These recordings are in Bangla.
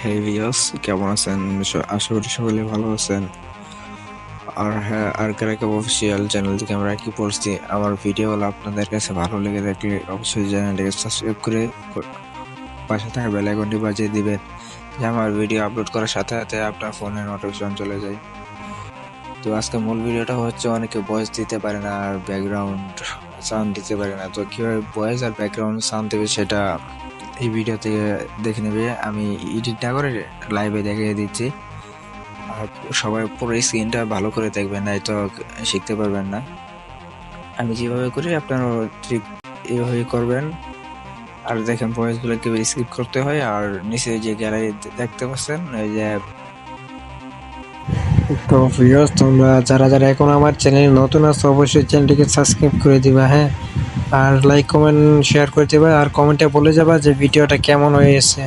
হে ভিউয়ার্স কেমন আছেন? আশা করি সকলে ভালো আছেন। আর হ্যাঁ আর কারাকাব অফিসিয়াল চ্যানেল থেকে আমরা কি পড়ছি? আমার ভিডিওগুলো আপনাদের কাছে ভালো লেগে থাকলে অবশ্যই চ্যানেলটিকে সাবস্ক্রাইব করে পাশে থাকা বেল আইকনটি বাজিয়ে দিবেন। যে আমার ভিডিও আপলোড করার সাথে সাথে আপনার ফোনে নোটিফিকেশন চলে যায়। তো আজকে মূল ভিডিওটা হচ্ছে অনেকে ভয়েস দিতে পারে না আর ব্যাকগ্রাউন্ড সাউন্ড দিতে পারে না। তো কীভাবে ভয়েস আর ব্যাকগ্রাউন্ড সাউন্ড দেবে সেটা এই ভিডিও থেকে দেখে নেবে, আমি এডিট না করে লাইভে দেখিয়ে দিচ্ছি। আর সবাই পুরো স্ক্রিনটা ভালো করে দেখবেন নাই তো শিখতে পারবেন না। আমি যেভাবে করি আপনারা ঠিক এইভাবেই করবেন। আর দেখেন ভয়েসগুলো কীভাবে স্কিপ করতে হয়, আর নিচে যে গ্যালারি দেখতে পাচ্ছেন ওই যে তো ভিউয়ার্স তোমরা যারা যারা এখন আমার চ্যানেলে নতুন আছো, অবশ্যই চ্যানেলটিকে সাবস্ক্রাইব করে দিবা হ্যাঁ? আর লাইক কমেন্ট শেয়ার করে দেবা আর কমেন্টে বলে যাবা যে ভিডিওটা কেমন হয়েছে।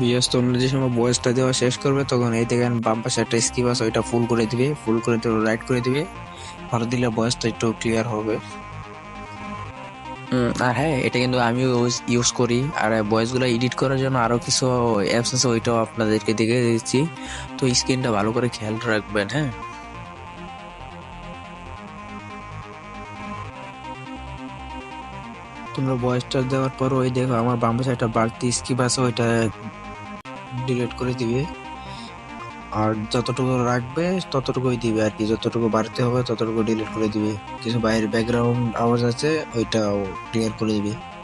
ভিউয়ার্স তোমরা যে সময় ভয়েসটা দেওয়া শেষ করবে, তখন এই দেখেন বাম পাশে একটা স্কিপ আছে, ওইটা ফুল করে দিবে ফুল করে দিলে রাইট করে দিবে। ভালো দিলে ভয়েসটা একটু ক্লিয়ার হবে। আর হ্যাঁ এটা কিন্তু আমিও ইউজ করি। আর ভয়েসগুলো এডিট করার জন্য আরও কিছু অ্যাপস আছে, ওইটাও আপনাদেরকে দেখে দিচ্ছি। তো স্ক্রিনটা ভালো করে খেয়াল রাখবেন হ্যাঁ। তোমরা ভয়েসটা দেওয়ার পর ওই দেখো, আমার বাম পাশে একটা বাড়তি স্কিপ আছে, ওইটা ডিলিট করে দিবে। আর যতটুকু রাখবে, ততটুকুই দিবে আর কি। যতটুকু বাড়তে হবে, ততটুকু ডিলিট করে দিবে। কিছু বাইরের ব্যাকগ্রাউন্ড আওয়াজ আছে, ওইটাও ক্লিয়ার করে দিবে।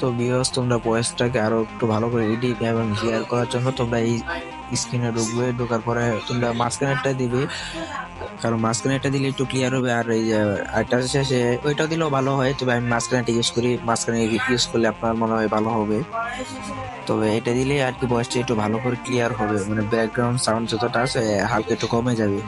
তো বিকজ তোমরা ভয়েসটাকে আরও একটু ভালো করে এডিট এবং ক্লিয়ার করার জন্য তোমরা এই স্ক্রিনে ঢুকবে। ঢোকার পরে তোমরা মাঝখানেরটা দিবে। কারণ মাঝখানেরটা দিলে একটু ক্লিয়ার হবে। আর এই যে, আরেকটা শেষে ওইটাও দিলেও ভালো হয়। তবে আমি মাঝখানেটা ইউজ করি। মাঝখানে ইউজ করলে আপনার মনে হয় ভালো হবে। তবে এটা দিলে আর কি ভয়েসটা একটু ভালো করে ক্লিয়ার হবে। মানে ব্যাকগ্রাউন্ড সাউন্ড যতটা আছে, হালকা একটু কমে যাবে।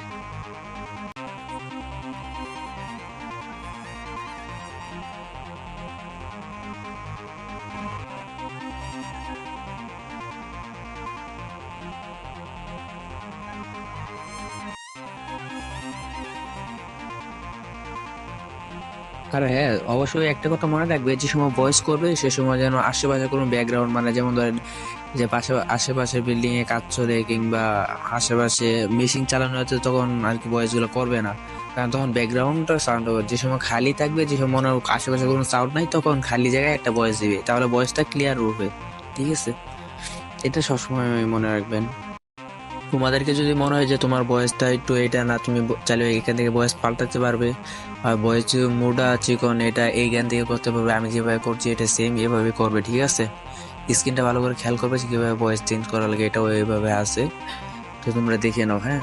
আর হ্যাঁ অবশ্যই একটা কথা মনে রাখবে, যে সময় ভয়েস করবে, সে সময় যেন আশেপাশে কোনো ব্যাকগ্রাউন্ড মানে যেমন ধরেন যে পাশে আশেপাশে বিল্ডিং এ কাজ চলে কিংবা আশেপাশে মেশিন চালানো হচ্ছে, তখন আর কি ভয়েসগুলো করবে না। কারণ তখন ব্যাকগ্রাউন্ডটা সাউন্ড হবে। যে সময় খালি থাকবে, যে সময় মনে আশেপাশে কোনো সাউন্ড নাই, তখন খালি জায়গায় একটা ভয়েস দিবে। তাহলে ভয়েসটা ক্লিয়ার উঠবে। ঠিক আছে? এটা সবসময় মনে রাখবেন। তোমাদেরকে যদি মনে হয় যে তোমার বয়সটা একটু এটা না, তুমি চাইলে এখান থেকে বয়স পাল্টাতে পারবে। আর বয়স মোটা, চিকন, এটা এইখান থেকে করতে পারবে। আমি যেভাবে করছি, এটা সেম এভাবে করবে, ঠিক আছে? স্ক্রিনটা ভালো করে খেয়াল করবে কীভাবে বয়স চেঞ্জ করা লাগে, এটাও এইভাবে আছে। তো তোমরা দেখে নাও হ্যাঁ?